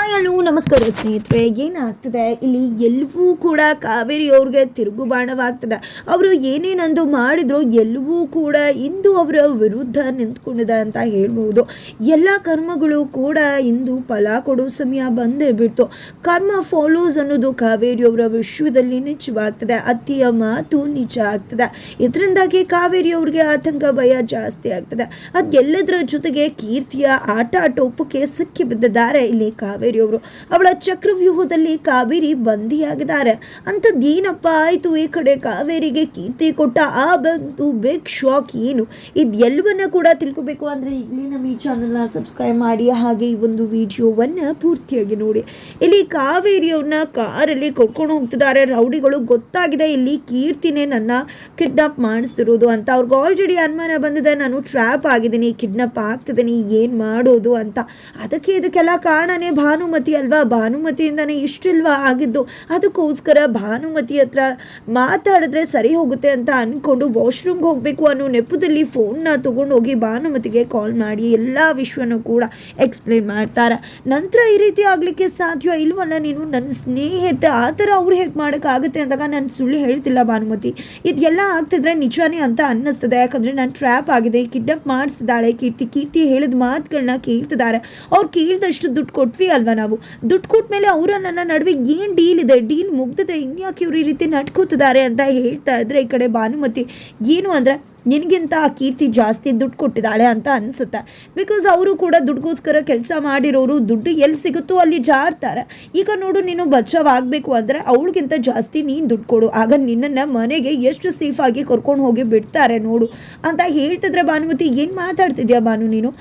Hi hello ನಮಸ್ಕಾರ ಸ್ನೇಹಿತರೆ, ಏನಾಗ್ತದೆ? ಇಲ್ಲಿ ಎಲ್ಲವೂ ಕೂಡ ಕಾವೇರಿ ಅವ್ರಿಗೆ ತಿರುಗುಬಾಣವಾಗ್ತದೆ ಅವರು ಏನೇನಂದು ಮಾಡಿದ್ರು ಎಲ್ಲವೂ ಕೂಡ ಇಂದು ಅವರ ವಿರುದ್ಧ ನಿಂತ್ಕೊಂಡಿದೆ ಅಂತ ಹೇಳ್ಬೋದು ಎಲ್ಲ ಕರ್ಮಗಳು ಕೂಡ ಇಂದು ಫಲ ಕೊಡೋ ಸಮಯ ಬಂದೇ ಬಿಡ್ತು. ಕರ್ಮ ಫಾಲೋಸ್ ಅನ್ನೋದು ಕಾವೇರಿ ಅವರ ವಿಶ್ವದಲ್ಲಿ ನಿಜವಾಗ್ತದೆ. ಅತ್ತಿಯ ಮಾತು ನಿಜ ಆಗ್ತದೆ. ಇದರಿಂದಾಗಿ ಕಾವೇರಿ ಅವ್ರಿಗೆ ಆತಂಕ, ಭಯ ಜಾಸ್ತಿ ಆಗ್ತದೆ. ಅದೆಲ್ಲದರ ಜೊತೆಗೆ ಕೀರ್ತಿಯ ಆಟ ಟೋಪಕ್ಕೆ ಸಿಕ್ಕಿ ಬಿದ್ದಿದ್ದಾರೆ ಇಲ್ಲಿ ಕಾವೇರಿ ಅವರು ಅವಳ ಚಕ್ರವ್ಯೂಹದಲ್ಲಿ ಕಾವೇರಿ ಬಂದಿಯಾಗಿದ್ದಾರೆ. ಅಂಥದ್ದೇನಪ್ಪ ಆಯಿತು? ಈ ಕಡೆ ಕಾವೇರಿಗೆ ಕೀರ್ತಿ ಕೊಟ್ಟ ಆ ಬಂದು ಬಿಗ್ ಶಾಕ್ ಏನು? ಇದೆಲ್ಲವನ್ನ ಕೂಡ ತಿಳ್ಕೊಬೇಕು ಅಂದರೆ ಇಲ್ಲಿ ನಮ್ಮ ಈ ಚಾನಲ್ನ ಸಬ್ಸ್ಕ್ರೈಬ್ ಮಾಡಿ, ಹಾಗೆ ಈ ಒಂದು ವಿಡಿಯೋವನ್ನು ಪೂರ್ತಿಯಾಗಿ ನೋಡಿ. ಇಲ್ಲಿ ಕಾವೇರಿಯವ್ರನ್ನ ಕಾರಲ್ಲಿ ಕೊಡ್ಕೊಂಡು ಹೋಗ್ತಿದ್ದಾರೆ. ರೌಡಿಗಳು ಗೊತ್ತಾಗಿದೆ ಇಲ್ಲಿ ಕೀರ್ತಿನೇ ನನ್ನ ಕಿಡ್ನಾಪ್ ಮಾಡಿಸ್ತಿರೋದು ಅಂತ. ಅವ್ರಿಗೆ ಆಲ್ರೆಡಿ ಅನುಮಾನ ಬಂದಿದೆ, ನಾನು ಟ್ರ್ಯಾಪ್ ಆಗಿದ್ದೀನಿ ಕಿಡ್ನಾಪ್ ಆಗ್ತಿದ್ದೀನಿ, ಏನು ಮಾಡೋದು? ಅಂತ. ಅದಕ್ಕೆ ಇದಕ್ಕೆಲ್ಲ ಕಾರಣನೇ ಭಾನುಮತಿ ಅಲ್ವಾ? ಭಾನುಮತಿಯಿಂದನೇ ಇಷ್ಟಿಲ್ವಾ ಆಗಿದ್ದು? ಅದಕ್ಕೋಸ್ಕರ ಭಾನುಮತಿ ಹತ್ರ ಮಾತಾಡಿದ್ರೆ ಸರಿ ಹೋಗುತ್ತೆ ಅಂತ ಅಂದ್ಕೊಂಡು ವಾಶ್ರೂಮ್ಗೆ ಹೋಗಬೇಕು ಅನ್ನೋ ನೆಪದಲ್ಲಿ ಫೋನ್ನ ಹೋಗಿ ಭಾನುಮತಿಗೆ ಕಾಲ್ ಮಾಡಿ ಎಲ್ಲ ವಿಷಯನೂ ಕೂಡ ಎಕ್ಸ್ಪ್ಲೇನ್ ಮಾಡ್ತಾರೆ. ನಂತರ ಈ ರೀತಿ ಆಗಲಿಕ್ಕೆ ಸಾಧ್ಯ ಇಲ್ವಲ್ಲ ನೀನು? ನನ್ನ ಸ್ನೇಹಿತ, ಆ ಥರ ಅವ್ರು ಹೇಗೆ ಮಾಡೋಕ್ಕಾಗುತ್ತೆ ಅಂದಾಗ ನಾನು ಸುಳ್ಳು ಹೇಳ್ತಿಲ್ಲ ಭಾನುಮತಿ. ಇದೆಲ್ಲ ಆಗ್ತಿದ್ರೆ ನಿಜಾನೇ ಅಂತ ಅನ್ನಿಸ್ತದೆ. ಯಾಕಂದರೆ ನಾನು ಟ್ರ್ಯಾಪ್ ಆಗಿದೆ, ಕಿಡ್ನಪ್ ಮಾಡಿಸಿದಾಳೆ ಕೀರ್ತಿ ಕೀರ್ತಿ ಹೇಳಿದ ಮಾತುಗಳನ್ನ ಕೇಳ್ತಿದ್ದಾರೆ. ಅವ್ರು ಕೇಳಿದಷ್ಟು ದುಡ್ಡು ಕೊಟ್ವಿ ಅಲ್ವಾ? ನಾವು? ದುಡ್ಡು ಕೊಟ್ಟ ಮೇಲೆ ಅವರ ನನ್ನ ನಡುವೆ ಏನು ಡೀಲ್ ಇದೆ? ಡೀಲ್ ಮುಗ್ದಿದೆ ಇನ್ಯಾಕೆ ಇವ್ರು ಈ ರೀತಿ ನಡ್ಕೋತಿದ್ದಾರೆ ಅಂತ ಹೇಳ್ತಾ ಇದ್ರೆ ಈ ಕಡೆ ಭಾನುಮತಿ, ಏನು ಅಂದರೆ ನಿನಗಿಂತ ಆ ಕೀರ್ತಿ ಜಾಸ್ತಿ ದುಡ್ಡು ಕೊಟ್ಟಿದ್ದಾಳೆ ಅಂತ ಅನಿಸುತ್ತೆ. ಬಿಕಾಸ್ ಅವರು ಕೂಡ ದುಡ್ಡುಗೋಸ್ಕರ ಕೆಲಸ ಮಾಡಿರೋರು, ದುಡ್ಡು ಎಲ್ಲಿ ಸಿಗುತ್ತೋ ಅಲ್ಲಿ ಜಾರ್ತಾರೆ. ಈಗ ನೋಡು, ನೀನು ಬಚಾವಾಗಬೇಕು ಅಂದರೆ ಅವಳಿಗಿಂತ ಜಾಸ್ತಿ ನೀನು ದುಡ್ಡು ಕೊಡು. ಆಗ ನಿನ್ನನ್ನು ಮನೆಗೆ ಎಷ್ಟು ಸೇಫಾಗಿ ಕರ್ಕೊಂಡು ಹೋಗಿ ಬಿಡ್ತಾರೆ ನೋಡು. ಅಂತ ಹೇಳ್ತಿದ್ರೆ ಭಾನುಮತಿ, ಏನು ಮಾತಾಡ್ತಿದ್ಯಾ ಭಾನು ನೀನು?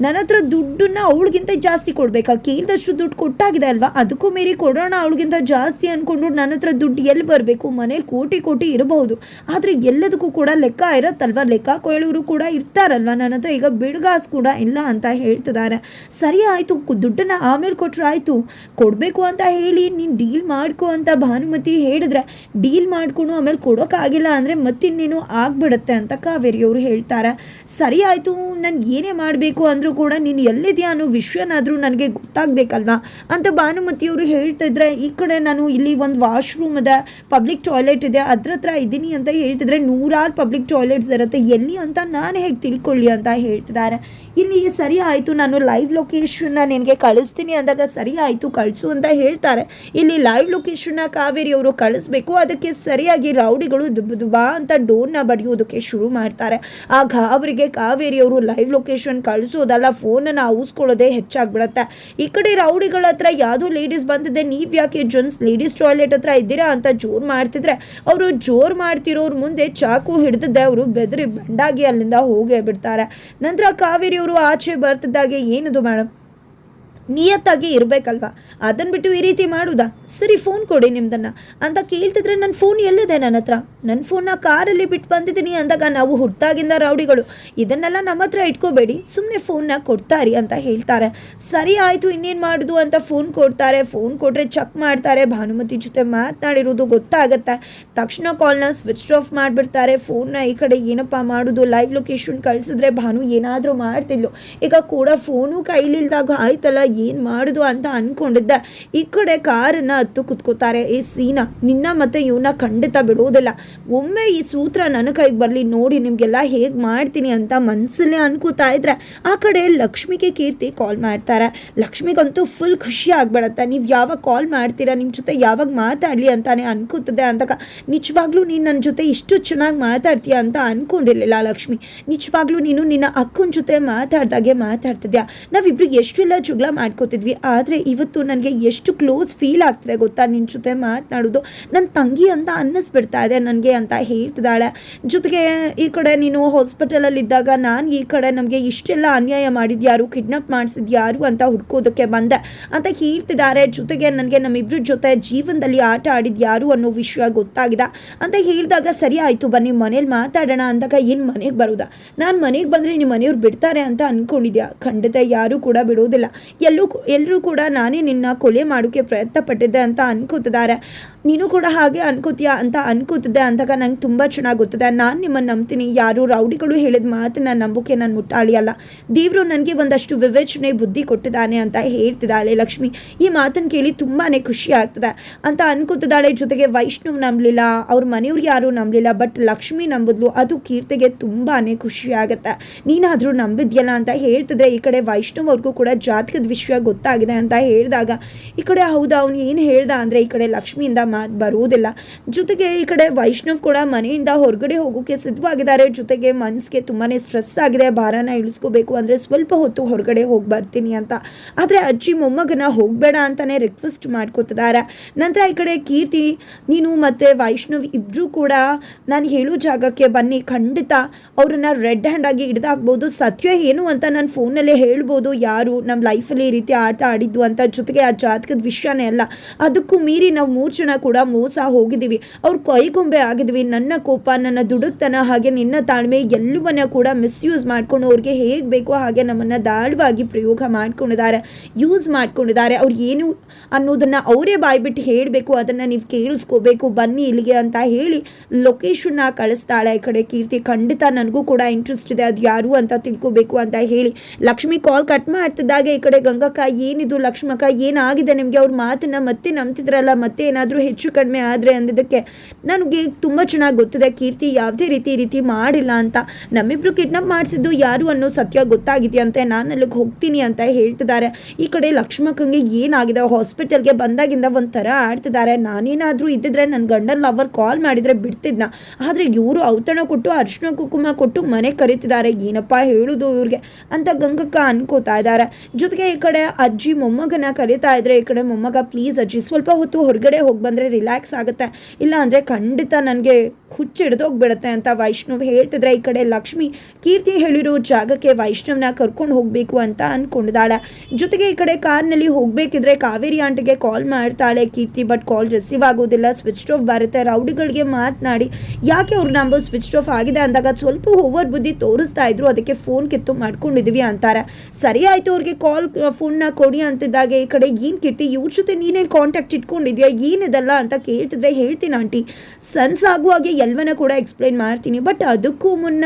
ನನ್ನ ಹತ್ರ ದುಡ್ಡನ್ನ ಅವಳಿಗಿಂತ ಜಾಸ್ತಿ ಕೊಡಬೇಕಾ. ಕೇಳಿದಷ್ಟು ದುಡ್ಡು ಕೊಟ್ಟಾಗಿದೆ ಅಲ್ವಾ? ಅದಕ್ಕೂ ಮೀರಿ ಕೊಡೋಣ ಅವಳಿಗಿಂತ ಜಾಸ್ತಿ ಅಂದ್ಕೊಂಡು ನನ್ನ ಹತ್ರ ದುಡ್ಡು ಎಲ್ಲಿ ಬರಬೇಕು? ಮನೇಲಿ ಕೋಟಿ ಕೋಟಿ ಇರಬಹುದು. ಆದರೆ ಎಲ್ಲದಕ್ಕೂ ಕೂಡ ಲೆಕ್ಕ ಇರತ್ತಲ್ವ? ಲೆಕ್ಕ ಕೊಯ್ಳೋರು ಕೂಡ ಇರ್ತಾರಲ್ವ? ನನ್ನ ಹತ್ರ ಈಗ ಬಿಡ್ಗಾಸ್ ಕೂಡ ಇಲ್ಲ ಅಂತ ಹೇಳ್ತಿದ್ದಾರೆ ಸರಿ ಆಯಿತು ದುಡ್ಡನ್ನು ಆಮೇಲೆ ಕೊಟ್ಟರೆ ಆಯಿತು. ಕೊಡಬೇಕು ಅಂತ ಹೇಳಿ, ನೀನು ಡೀಲ್ ಮಾಡ್ಕೊ ಅಂತ ಭಾನುಮತಿ ಹೇಳಿದ್ರೆ, ಡೀಲ್ ಮಾಡ್ಕೊಂಡು ಆಮೇಲೆ ಕೊಡೋಕ್ಕಾಗಿಲ್ಲ ಅಂದರೆ ಮತ್ತಿನ್ನೇನು ಆಗ್ಬಿಡುತ್ತೆ ಅಂತ ಕಾವೇರಿಯವರು ಹೇಳ್ತಾರೆ. ಸರಿ ಆಯಿತು, ನಾನು ಏನೇ ಮಾಡಬೇಕು ಅಂದರೂ ಕೂಡ ನೀನು ಎಲ್ಲಿದೆಯಾ ಅನ್ನೋ ವಿಷಯನಾದರೂ ನನಗೆ ಗೊತ್ತಾಗಬೇಕಲ್ವಾ? ಅಂತ ಭಾನುಮತಿಯವರು ಹೇಳ್ತಿದ್ರೆ ಈ ಕಡೆ ನಾನು ಇಲ್ಲಿ ಒಂದು ವಾಶ್ರೂಮ್ ಇದೆ ಪಬ್ಲಿಕ್ ಟಾಯ್ಲೆಟ್ ಇದೆ ಅದ್ರ ಹತ್ರ ಇದ್ದೀನಿ ಅಂತ ಹೇಳ್ತಿದ್ರೆ ನೂರಾರು ಪಬ್ಲಿಕ್ ಟಾಯ್ಲೆಟ್ಸ್ ಇರುತ್ತೆ, ಎಲ್ಲಿ ಅಂತ ನಾನು ಹೇಗೆ ತಿಳ್ಕೊಳ್ಳಿ ಅಂತ ಹೇಳ್ತಿದ್ದಾರೆ. ಇಲ್ಲಿ ಸರಿ ಆಯಿತು, ನಾನು ಲೈವ್ ಲೊಕೇಶನ್ನ ನಿನಗೆ ಕಳಿಸ್ತೀನಿ ಅಂದಾಗ ಸರಿ ಆಯಿತು, ಕಳಿಸು ಅಂತ ಹೇಳ್ತಾರೆ. ಇಲ್ಲಿ ಲೈವ್ ಲೊಕೇಶನ್ನ ಕಾವೇರಿ ಅವರು ಕಳಿಸ್ಬೇಕು, ಅದಕ್ಕೆ ಸರಿಯಾಗಿ ರೌಡಿಗಳು ದುಬ್ ದುಬಾ ಅಂತ ಡೋರ್ನ ಬಡಿಯೋದಕ್ಕೆ ಶುರು ಮಾಡ್ತಾರೆ. ಆಗ ಅವರಿಗೆ ಕಾವೇರಿ ಅವರು ಲೈವ್ ಲೊಕೇಶನ್ ಕಳಿಸೋದಲ್ಲ ಫೋನನ್ನು ಹೌಸ್ಕೊಳ್ಳೋದೇ ಹೆಚ್ಚಾಗ್ಬಿಡತ್ತೆ. ಈ ಕಡೆ ರೌಡಿಗಳ ಹತ್ರ ಯಾವುದೋ ಲೇಡೀಸ್ ಬಂದಿದೆ, ನೀವು ಯಾಕೆ ಜೊನ್ಸ್ ಲೇಡೀಸ್ ಟಾಯ್ಲೆಟ್ ಹತ್ರ ಇದ್ದೀರಾ ಅಂತ ಜೋರು ಮಾಡ್ತಿದ್ರೆ, ಅವರು ಜೋರು ಮಾಡ್ತಿರೋರು ಮುಂದೆ ಚಾಕು ಹಿಡಿದಿದ್ದೆ ಅವರು ಬೆದರಿ ಬಂಡಾಗಿ ಅಲ್ಲಿಂದ ಹೋಗೇ ಬಿಡ್ತಾರೆ. ನಂತರ ಕಾವೇರಿ ಅವರು ಆಚೆ ಬರ್ತಿದ್ದಾಗೆ ಏನದು ಮೇಡಮ್ ನಿಯತ್ತಾಗಿ ಇರಬೇಕಲ್ವಾ? ಅದನ್ನು ಬಿಟ್ಟು ಈ ರೀತಿ ಮಾಡುದಾ? ಸರಿ ಫೋನ್ ಕೊಡಿ ನಿಮ್ದನ್ನು. ಅಂತ ಕೇಳ್ತಿದ್ರೆ ನನ್ನ ಫೋನ್ ಎಲ್ಲಿದೆ ನನ್ನ ಹತ್ರ? ನನ್ನ ಫೋನ್ನ ಕಾರಲ್ಲಿ ಬಿಟ್ಟು ಬಂದಿದ್ದೀನಿ ಅಂದಾಗ ನಾವು ಹುಟ್ಟಾಗಿಂದ ರೌಡಿಗಳು. ಇದನ್ನೆಲ್ಲ ನಮ್ಮ ಹತ್ರ ಇಟ್ಕೋಬೇಡಿ. ಸುಮ್ಮನೆ ಫೋನ್ನ ಕೊಡ್ತಾರಿ ಅಂತ ಹೇಳ್ತಾರೆ. ಸರಿ ಆಯಿತು, ಇನ್ನೇನು ಮಾಡೋದು ಅಂತ ಫೋನ್ ಕೊಡ್ತಾರೆ. ಫೋನ್ ಕೊಟ್ಟರೆ ಚೆಕ್ ಮಾಡ್ತಾರೆ. ಭಾನುಮತಿ ಜೊತೆ ಮಾತನಾಡಿರೋದು ಗೊತ್ತಾಗುತ್ತೆ. ತಕ್ಷಣ ಕಾಲ್ನ ಸ್ವಿಚ್ ಆಫ್ ಮಾಡಿಬಿಡ್ತಾರೆ. ಫೋನ್ನ ಈ ಕಡೆ ಏನಪ್ಪ ಮಾಡೋದು? ಲೈವ್ ಲೊಕೇಶನ್ ಕಳಿಸಿದ್ರೆ ಭಾನು ಏನಾದರೂ ಮಾಡ್ತಿದ್ಲು. ಈಗ ಕೂಡ ಫೋನು ಕೈಲಿಲ್ದಾಗ ಆಯ್ತಲ್ಲ? ಏನು ಮಾಡುದು ಅಂತ ಅಂದ್ಕೊಂಡಿದ್ದೆ ಈ ಕಡೆ ಕಾರನ್ನ ಹತ್ತು ಕುತ್ಕೋತಾರೆ. ಈ ಸೀನ, ನಿನ್ನ ಮತ್ತೆ ಇವನ್ನ ಖಂಡಿತ ಬಿಡೋದಿಲ್ಲ ಒಮ್ಮೆ ಈ ಸೂತ್ರ ನನ್ನ ಕೈಗೆ ಬರಲಿ, ನೋಡಿ ನಿಮಗೆಲ್ಲ ಹೇಗೆ ಮಾಡ್ತೀನಿ ಅಂತ ಮನಸ್ಸಲ್ಲೇ ಅನ್ಕೋತಾ ಇದ್ರೆ ಆ ಕಡೆ ಲಕ್ಷ್ಮಿಗೆ ಕೀರ್ತಿ ಕಾಲ್ ಮಾಡ್ತಾರೆ. ಲಕ್ಷ್ಮಿಗಂತೂ ಫುಲ್ ಖುಷಿ ಆಗ್ಬಿಡತ್ತೆ. ನೀವು ಯಾವಾಗ ಕಾಲ್ ಮಾಡ್ತೀರಾ ನಿಮ್ಮ ಜೊತೆ ಯಾವಾಗ ಮಾತಾಡಲಿ ಅಂತಾನೆ ಅನ್ಕೋತದೆ ಅಂತ ನಿಜವಾಗ್ಲೂ ನೀನು ನನ್ನ ಜೊತೆ ಇಷ್ಟು ಚೆನ್ನಾಗಿ ಮಾತಾಡ್ತೀಯ ಅಂತ ಅನ್ಕೊಂಡಿರ್ಲಿಲ್ಲ ಲಕ್ಷ್ಮಿ. ನಿಜವಾಗ್ಲೂ ನೀನು ನಿನ್ನ ಅಕ್ಕನ ಜೊತೆ ಮಾತಾಡ್ದಾಗೆ ಮಾತಾಡ್ತಿದ್ಯಾ? ನಾವಿಬ್ರಿಗೆ ಎಷ್ಟೆಲ್ಲ ಜುಗ್ಲ ಮಾಡ್ಕೋತಿದ್ವಿ. ಆದರೆ ಇವತ್ತು ನನಗೆ ಎಷ್ಟು ಕ್ಲೋಸ್ ಫೀಲ್ ಆಗ್ತಿದೆ ಗೊತ್ತಾ? ನಿನ್ನ ಜೊತೆ ಮಾತನಾಡೋದು. ನನ್ನ ತಂಗಿ ಅಂತ ಅನ್ನಿಸ್ಬಿಡ್ತಾ ಇದೆ ನನಗೆ ಅಂತ ಹೇಳ್ತಿದ್ದಾಳೆ. ಜೊತೆಗೆ ಈ ಕಡೆ ನೀನು ಹಾಸ್ಪಿಟಲಲ್ಲಿ ಇದ್ದಾಗ ನಾನು ಈ ಕಡೆ ನಮಗೆ ಇಷ್ಟೆಲ್ಲ ಅನ್ಯಾಯ ಮಾಡಿದ್ಯಾರು ಕಿಡ್ನಾಪ್ ಮಾಡಿಸಿದ್ಯಾರು ಅಂತ ಹುಡ್ಕೋದಕ್ಕೆ ಬಂದೆ ಅಂತ ಹೇಳ್ತಿದ್ದಾರೆ. ಜೊತೆಗೆ ನನಗೆ ನಮ್ಮಿಬ್ಬರ ಜೊತೆ ಜೀವನದಲ್ಲಿ ಆಟ ಆಡಿದ್ಯಾರು ಅನ್ನೋ ವಿಷಯ ಗೊತ್ತಾಗಿದೆ ಅಂತ ಹೇಳಿದಾಗ ಸರಿ ಆಯಿತು, ಬನ್ನಿ ಮನೇಲಿ ಮಾತಾಡೋಣ ಅಂದಾಗ ಏನು ಮನೆಗೆ ಬರೋದಾ? ನಾನು ಮನೆಗೆ ಬಂದರೆ ನಿಮ್ಮ ಮನೆಯವ್ರು ಬಿಡ್ತಾರೆ ಅಂತ ಅಂದ್ಕೊಂಡಿದ್ಯಾ ಖಂಡಿತ ಯಾರೂ ಕೂಡ ಬಿಡೋದಿಲ್ಲ. ಎಲ್ಲೂ ಎಲ್ಲರೂ ಕೂಡ ನಾನೇ ನಿನ್ನ ಕೊಲೆ ಮಾಡೋಕ್ಕೆ ಪ್ರಯತ್ನ ಪಟ್ಟಿದ್ದೆ ಅಂತ ಅನ್ಕೋತಿದ್ದಾರೆ. ನೀನು ಕೂಡ ಹಾಗೆ ಅನ್ಕೋತೀಯ ಅಂತ ಅನ್ಕೋತಿದ್ದೆ ಅಂದಾಗ ನಂಗೆ ತುಂಬ ಚೆನ್ನಾಗಿ ಗೊತ್ತದೆ ನಾನು ನಿಮ್ಮನ್ನು ನಂಬ್ತೀನಿ. ಯಾರು ರೌಡಿಗಳು ಹೇಳಿದ ಮಾತನ್ನ ನಂಬಿಕೆ ನಾನು ಮುಟ್ಟಾಳಿ ಅಲ್ಲ. ದೇವರು ನನಗೆ ಒಂದಷ್ಟು ವಿವೇಚನೆ, ಬುದ್ಧಿ ಕೊಟ್ಟಿದ್ದಾನೆ ಅಂತ ಹೇಳ್ತಿದ್ದಾಳೆ ಲಕ್ಷ್ಮಿ. ಈ ಮಾತನ್ನು ಕೇಳಿ ತುಂಬಾ ಖುಷಿ ಆಗ್ತದೆ ಅಂತ ಅನ್ಕೋತಿದ್ದಾಳೆ. ಜೊತೆಗೆ ವೈಷ್ಣವ್ ನಂಬಲಿಲ್ಲ, ಅವ್ರ ಮನೆಯವ್ರು ಯಾರು ನಂಬಲಿಲ್ಲ, ಬಟ್ ಲಕ್ಷ್ಮಿ ನಂಬಿದ್ಲು. ಅದು ಕೀರ್ತಿಗೆ ತುಂಬಾ ಖುಷಿ ಆಗುತ್ತೆ. ನೀನಾದರೂ ನಂಬಿದ್ಯಲ್ಲ ಅಂತ ಹೇಳ್ತಿದ್ರೆ ಈ ಕಡೆ ವೈಷ್ಣವ್ ಕೂಡ ಜಾತಕದ ವಿಷಯ ಗೊತ್ತಾಗಿದೆ ಅಂತ ಹೇಳಿದಾಗ, ಈ ಕಡೆ ಹೌದಾ, ಅವ್ನು ಏನು ಹೇಳ್ದ ಅಂದರೆ ಈ ಕಡೆ ಲಕ್ಷ್ಮಿಯಿಂದ ಮಾತು ಬರುವುದಿಲ್ಲ. ಜೊತೆಗೆ ಈ ಕಡೆ ವೈಷ್ಣವ್ ಕೂಡ ಮನೆಯಿಂದ ಹೊರಗಡೆ ಹೋಗೋಕೆ ಸಿದ್ಧವಾಗಿದ್ದಾರೆ. ಜೊತೆಗೆ ಮನಸ್ಸಿಗೆ ತುಂಬಾ ಸ್ಟ್ರೆಸ್ ಆಗಿದೆ. ಭಾರನ ಇಳಿಸ್ಕೋಬೇಕು ಅಂದರೆ ಸ್ವಲ್ಪ ಹೊತ್ತು ಹೊರಗಡೆ ಹೋಗಿ ಬರ್ತೀನಿ ಅಂತ. ಆದರೆ ಅಜ್ಜಿ ಮೊಮ್ಮಗನ ಹೋಗಬೇಡ ಅಂತಲೇ ರಿಕ್ವೆಸ್ಟ್ ಮಾಡ್ಕೋತಿದ್ದಾರೆ. ನಂತರ ಈ ಕಡೆ ಕೀರ್ತಿ, ನೀನು ಮತ್ತು ವೈಷ್ಣವ್ ಇಬ್ಬರೂ ಕೂಡ ನಾನು ಹೇಳೋ ಜಾಗಕ್ಕೆ ಬನ್ನಿ. ಖಂಡಿತ ಅವ್ರನ್ನ ರೆಡ್ ಹ್ಯಾಂಡ್ ಆಗಿ ಹಿಡ್ದಾಕ್ಬೋದು. ಸತ್ಯ ಏನು ಅಂತ ನಾನು ಫೋನಲ್ಲೇ ಹೇಳ್ಬೋದು. ಯಾರು ನಮ್ಮ ಲೈಫಲ್ಲಿ ಈ ರೀತಿ ಆಟ ಆಡಿದ್ದು ಅಂತ. ಜೊತೆಗೆ ಆ ಜಾತಕದ ವಿಷಯನೇ ಅಲ್ಲ. ಅದಕ್ಕೂ ಮೀರಿ ನಾವು ಮೂರು ಜನ ಕೂಡ ಮೋಸ ಹೋಗಿದ್ದೀವಿ. ಅವ್ರ ಕೈಗೊಂಬೆ ಆಗಿದ್ವಿ. ನನ್ನ ಕೋಪ, ನನ್ನ ದುಡುಕ್ತನ ಹಾಗೆ ನಿನ್ನ ತಾಳ್ಮೆ ಎಲ್ಲವನ್ನ ಕೂಡ ಮಿಸ್ಯೂಸ್ ಮಾಡ್ಕೊಂಡು ಅವ್ರಿಗೆ ಹೇಗೆ ಬೇಕೋ ಹಾಗೆ ನಮ್ಮನ್ನು ದಾಳವಾಗಿ ಪ್ರಯೋಗ ಮಾಡ್ಕೊಂಡಿದ್ದಾರೆ. ಯೂಸ್ ಮಾಡ್ಕೊಂಡಿದ್ದಾರೆ. ಅವ್ರು ಏನು ಅನ್ನೋದನ್ನು ಅವರೇ ಬಾಯ್ಬಿಟ್ಟು ಹೇಳಬೇಕು. ಅದನ್ನು ನೀವು ಕೇಳಿಸ್ಕೋಬೇಕು. ಬನ್ನಿ ಇಲ್ಲಿಗೆ ಅಂತ ಹೇಳಿ ಲೊಕೇಶನ್ನ ಕಳಿಸ್ತಾಳೆ ಈ ಕಡೆ ಕೀರ್ತಿ. ಖಂಡಿತ ನನಗೂ ಕೂಡ ಇಂಟ್ರೆಸ್ಟ್ ಇದೆ. ಅದು ಯಾರು ಅಂತ ತಿಳ್ಕೋಬೇಕು ಅಂತ ಹೇಳಿ. ಲಕ್ಷ್ಮಿ ಕಾಲ್ ಕಟ್ ಮಾಡ್ತಿದ್ದಾಗ ಈ ಕಡೆ ಗಂಗಕ್ಕ, ಏನಿದು ಲಕ್ಷ್ಮಕ್ಕ? ಏನಾಗಿದೆ ನಿಮಗೆ? ಅವ್ರ ಮಾತನ್ನ ಮತ್ತೆ ನಂಬ್ತಿದ್ರಲ್ಲ, ಮತ್ತೆ ಏನಾದರೂ ಹೆಚ್ಚು ಕಡಿಮೆ ಆದರೆ ಅಂದಿದ್ದಕ್ಕೆ ನನಗೆ ತುಂಬ ಚೆನ್ನಾಗಿ ಗೊತ್ತಿದೆ, ಕೀರ್ತಿ ಯಾವುದೇ ರೀತಿ ರೀತಿ ಮಾಡಿಲ್ಲ ಅಂತ. ನಮ್ಮಿಬ್ರು ಕಿಡ್ನಾಪ್ ಮಾಡಿಸಿದ್ದು ಯಾರು ಅನ್ನೋ ಸತ್ಯ ಗೊತ್ತಾಗಿದೆಯಂತೆ, ನಾನು ಅಲ್ಲಿಗೆ ಹೋಗ್ತೀನಿ ಅಂತ ಹೇಳ್ತಿದ್ದಾರೆ. ಈ ಕಡೆ ಲಕ್ಷ್ಮಕ್ಕಂಗೆ ಏನಾಗಿದೆ ಹಾಸ್ಪಿಟಲ್ಗೆ ಬಂದಾಗಿಂದ ಒಂಥರ ಆಡ್ತಿದ್ದಾರೆ. ನಾನೇನಾದರೂ ಇದ್ದಿದ್ರೆ ನನ್ನ ಗಂಡನ ಲವರ್ ಕಾಲ್ ಮಾಡಿದರೆ ಬಿಡ್ತಿದ್ನ. ಆದರೆ ಇವರು ಔತಣ ಕೊಟ್ಟು ಅರ್ಶಿನ ಕುಕುಮ ಕೊಟ್ಟು ಮನೆ ಕರೀತಿದ್ದಾರೆ. ಏನಪ್ಪ ಹೇಳುದು ಇವ್ರಿಗೆ? ಅಂತ ಗಂಗಕ್ಕ ಅನ್ಕೋತಾ ಇದ್ದಾರೆ. ಜೊತೆಗೆ ಈ ಕಡೆ ಅಜ್ಜಿ ಮೊಮ್ಮಗನ ಕರೀತಾ ಇದ್ರೆ, ಈ ಕಡೆ ಮೊಮ್ಮಗ ಪ್ಲೀಸ್ ಅಜ್ಜಿ, ಸ್ವಲ್ಪ ಹೊತ್ತು ಹೊರಗಡೆ ಹೋಗಿ ರಿಲ್ಯಾಕ್ಸ್ ಆಗುತ್ತೆ. ಇಲ್ಲ ಅಂದರೆ ಖಂಡಿತ ನನಗೆ ಹುಚ್ಚು ಹಿಡಿದೋಗ್ಬಿಡುತ್ತೆ ಅಂತ ವೈಷ್ಣವ್ ಹೇಳ್ತಿದ್ರೆ ಈ ಕಡೆ ಲಕ್ಷ್ಮಿ, ಕೀರ್ತಿ ಹೇಳಿರೋ ಜಾಗಕ್ಕೆ ವೈಷ್ಣವ್ನ ಕರ್ಕೊಂಡು ಹೋಗಬೇಕು ಅಂತ ಅಂದ್ಕೊಂಡಿದ್ದಾಳೆ ಜೊತೆಗೆ ಈ ಕಡೆ ಕಾರ್ನಲ್ಲಿ ಹೋಗಬೇಕಿದ್ರೆ ಕಾವೇರಿ ಆಂಟಿಗೆ ಕಾಲ್ ಮಾಡ್ತಾಳೆ. ಕೀರ್ತಿ ಬಟ್ ಕಾಲ್ ರಿಸೀವ್ ಆಗೋದಿಲ್ಲ ಸ್ವಿಚ್ ಆಫ್ ಬರುತ್ತೆ. ರೌಡಿಗಳಿಗೆ ಮಾತನಾಡಿ, ಯಾಕೆ ಅವ್ರ ನಂಬರ್ ಸ್ವಿಚ್ ಆಫ್ ಆಗಿದೆ ಅಂದಾಗ ಸ್ವಲ್ಪ ಓವರ್ ಬುದ್ಧಿ ತೋರಿಸ್ತಾ ಇದ್ರು, ಅದಕ್ಕೆ ಫೋನ್ ಕಿತ್ತು ಮಾಡ್ಕೊಂಡಿದ್ವಿ ಅಂತಾರೆ. ಸರಿ ಆಯ್ತು, ಅವ್ರಿಗೆ ಕಾಲ್ ಫೋನ್ನ ಕೊಡಿ ಅಂತಿದ್ದಾಗ ಈ ಕಡೆ, ಏನು ಕೀರ್ತಿ, ಇವ್ರ ಜೊತೆ ನೀನೇನು ಕಾಂಟ್ಯಾಕ್ಟ್ ಇಟ್ಕೊಂಡಿದ್ಯಾ? ಏನಿದಲ್ಲ ಅಂತ ಕೇಳ್ತಿದ್ರೆ ಹೇಳ್ತೀನಿ ಆಂಟಿ. ಸನ್ಸ್ ಆಗುವಾಗೆ ಎಲ್ವನ ಕೂಡ ಎಕ್ಸ್ಪ್ಲೈನ್ ಮಾಡ್ತೀನಿ. ಬಟ್ ಅದಕ್ಕೂ ಮುನ್ನ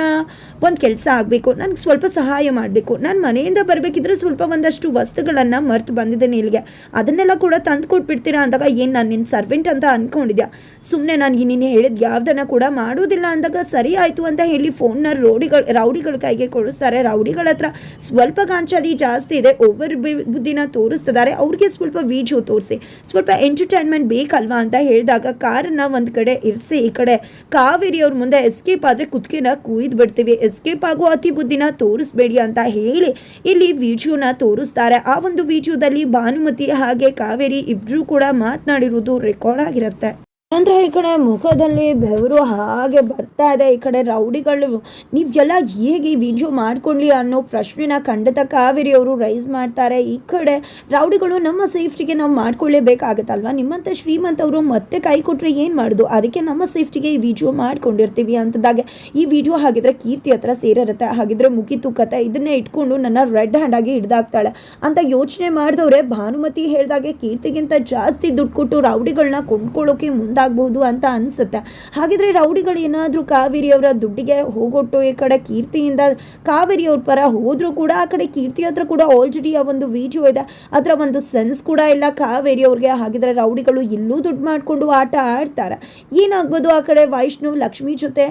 ಒಂದು ಕೆಲಸ ಆಗಬೇಕು. ನನಗೆ ಸ್ವಲ್ಪ ಸಹಾಯ ಮಾಡಬೇಕು. ನಾನು ಮನೆಯಿಂದ ಬರಬೇಕಿದ್ರೆ ಸ್ವಲ್ಪ ಒಂದಷ್ಟು ವಸ್ತುಗಳನ್ನು ಮರ್ತು ಬಂದಿದ್ದೀನಿ ಇಲ್ಲಿಗೆ ಅದನ್ನೆಲ್ಲ ಕೂಡ ತಂದು ಕೊಟ್ಬಿಡ್ತೀರಾ ಅಂದಾಗ ಏನು ನಾನು ನಿನ್ನ ಸರ್ವೆಂಟ್ ಅಂತ ಅಂದ್ಕೊಂಡಿದ್ಯಾ ಸುಮ್ಮನೆ ನನಗೆ ನೀನು ಹೇಳಿದ ಯಾವ್ದನ್ನ ಕೂಡ ಮಾಡೋದಿಲ್ಲ ಅಂದಾಗ ಸರಿ ಆಯಿತು ಅಂತ ಹೇಳಿ ಫೋನ್ನ ರೋಡಿಗಳ, ರೌಡಿಗಳ ಕೈಗೆ ಕೊಡಿಸ್ತಾರೆ. ರೌಡಿಗಳ ಹತ್ರ ಸ್ವಲ್ಪ ಗಾಂಚಾಲಿ ಜಾಸ್ತಿ ಇದೆ. ಓವರ್ ಬುದ್ಧಿನ ತೋರಿಸ್ತಿದ್ದಾರೆ. ಅವ್ರಿಗೆ ಸ್ವಲ್ಪ ವೀಜು ತೋರಿಸಿ. ಸ್ವಲ್ಪ ಎಂಟರ್ಟೈನ್ಮೆಂಟ್ ಬೇಕಲ್ವಾ ಅಂತ ಹೇಳಿದಾಗ ಕಾರನ್ನು ಒಂದು ಕಡೆ ಇರಿಸಿ, ಈ ಕಡೆ ಕಾವೇರಿ ಅವ್ರ ಮುಂದೆ ಎಸ್ಕೇಪ್ ಆದರೆ ಕುತ್ತಿಗೆನ ಕುಯ್ದು ಬಿಡ್ತೀವಿ. ಎಸ್ಕೇಪ್ ಆಗೋ ಅತಿ ಬುದ್ಧಿನ ತೋರಿಸ್ಬೇಡಿ ಅಂತ ಹೇಳಿ ಇಲ್ಲಿ ವಿಡಿಯೋನ ತೋರಿಸ್ತಾರೆ. ಆ ಒಂದು ವಿಡಿಯೋದಲ್ಲಿ ಭಾನುಮತಿ ಹಾಗೆ ಕಾವೇರಿ ಇಬ್ಬರೂ ಕೂಡ ಮಾತನಾಡಿರೋದು ರೆಕಾರ್ಡ್ ಆಗಿರುತ್ತೆ. ನಂತರ ಈ ಕಡೆ ಮುಖದಲ್ಲಿ ಬೆವರು ಹಾಗೆ ಬರ್ತಾ ಇದೆ. ಈ ಕಡೆ ರೌಡಿಗಳು, ನೀವೆಲ್ಲ ಹೇಗೆ ಈ ವಿಡಿಯೋ ಮಾಡ್ಕೊಳ್ಳಿ ಅನ್ನೋ ಪ್ರಶ್ನೆನ ಖಂಡಿತ ಕಾವೇರಿ ಅವರು ರೈಸ್ ಮಾಡ್ತಾರೆ. ಈ ಕಡೆ ರೌಡಿಗಳು ನಮ್ಮ ಸೇಫ್ಟಿಗೆ ನಾವು ಮಾಡ್ಕೊಳ್ಳೇಬೇಕಾಗತ್ತಲ್ವ? ನಿಮ್ಮಂಥ ಶ್ರೀಮಂತವರು ಮತ್ತೆ ಕೈ ಕೊಟ್ಟರೆ ಏನು ಮಾಡೋದು? ಅದಕ್ಕೆ ನಮ್ಮ ಸೇಫ್ಟಿಗೆ ಈ ವಿಡಿಯೋ ಮಾಡ್ಕೊಂಡಿರ್ತೀವಿ ಅಂತದಾಗೆ. ಈ ವಿಡಿಯೋ ಹಾಗಿದ್ರೆ ಕೀರ್ತಿ ಹತ್ರ ಸೇರಿರುತ್ತೆ. ಹಾಗಿದ್ರೆ ಮುಗಿತು ಕತೆ ಇದನ್ನೇ ಇಟ್ಕೊಂಡು ನನ್ನ ರೆಡ್ ಹ್ಯಾಂಡ್ ಆಗಿ ಹಿಡ್ದಾಕ್ತಾಳೆ ಅಂತ ಯೋಚನೆ ಮಾಡಿದವ್ರೆ ಭಾನುಮತಿ ಹೇಳಿದಾಗೆ ಕೀರ್ತಿಗಿಂತ ಜಾಸ್ತಿ ದುಡ್ಡು ಕೊಟ್ಟು ರೌಡಿಗಳನ್ನ ಕೊಂಡ್ಕೊಳ್ಳೋಕೆ ಮುಂದಾಗಬಹುದು ಅಂತ ಅನ್ಸುತ್ತೆ. ಹಾಗಿದ್ರೆ ರೌಡಿಗಳು ಏನಾದರೂ ಕಾವೇರಿ ಅವರ ದುಡ್ಡಿಗೆ ಹೋಗೊಟ್ಟು ಈ ಕಡೆ ಕೀರ್ತಿಯಿಂದ ಕಾವೇರಿ ಅವ್ರ ಪರ ಹೋದರೂ ಕೂಡ ಆ ಕಡೆ ಕೀರ್ತಿ ಹತ್ರ ಕೂಡ ಆಲ್ರೆಡಿ ಆ ಒಂದು ವಿಡಿಯೋ ಇದೆ. ಅದರ ಒಂದು ಸೆನ್ಸ್ ಕೂಡ ಇಲ್ಲ ಕಾವೇರಿ ಅವ್ರಿಗೆ. ಹಾಗಿದ್ರೆ ರೌಡಿಗಳು ಇಲ್ಲೂ ದುಡ್ಡು ಮಾಡಿಕೊಂಡು ಆಟ ಆಡ್ತಾರೆ. ಏನಾಗ್ಬೋದು ಆ ಕಡೆ ವೈಷ್ಣವ್, ಲಕ್ಷ್ಮಿ ಜೊತೆ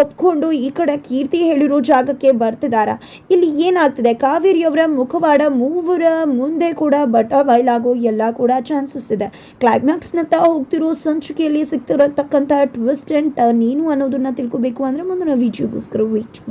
ಒಪ್ಕೊಂಡು ಈ ಕಡೆ ಕೀರ್ತಿ ಹೇಳಿರೋ ಜಾಗಕ್ಕೆ ಬರ್ತಿದ್ದಾರೆ ಇಲ್ಲಿ ಏನಾಗ್ತದೆ? ಕಾವೇರಿಯವರ ಮುಖವಾಡ ಮೂವರ ಮುಂದೆ ಕೂಡ ಬಟ ಬಯಲಾಗೋ ಎಲ್ಲ ಕೂಡ ಚಾನ್ಸಸ್ ಇದೆ. ಕ್ಲೈಮ್ಯಾಕ್ಸ್ನತ್ತ ಹೋಗ್ತಿರೋ ಸಂಚಿಕೆಯಲ್ಲಿ ಸಿಗ್ತಿರತಕ್ಕಂಥ ಟ್ವಿಸ್ಟ್ ಆ್ಯಂಡ್ ಟರ್ನ್ ಏನು ಅನ್ನೋದನ್ನು ತಿಳ್ಕೊಬೇಕು ಅಂದರೆ ಮುಂದಿನ ವಿಡಿಯೋಗೋಸ್ಕರ ವೇಟ್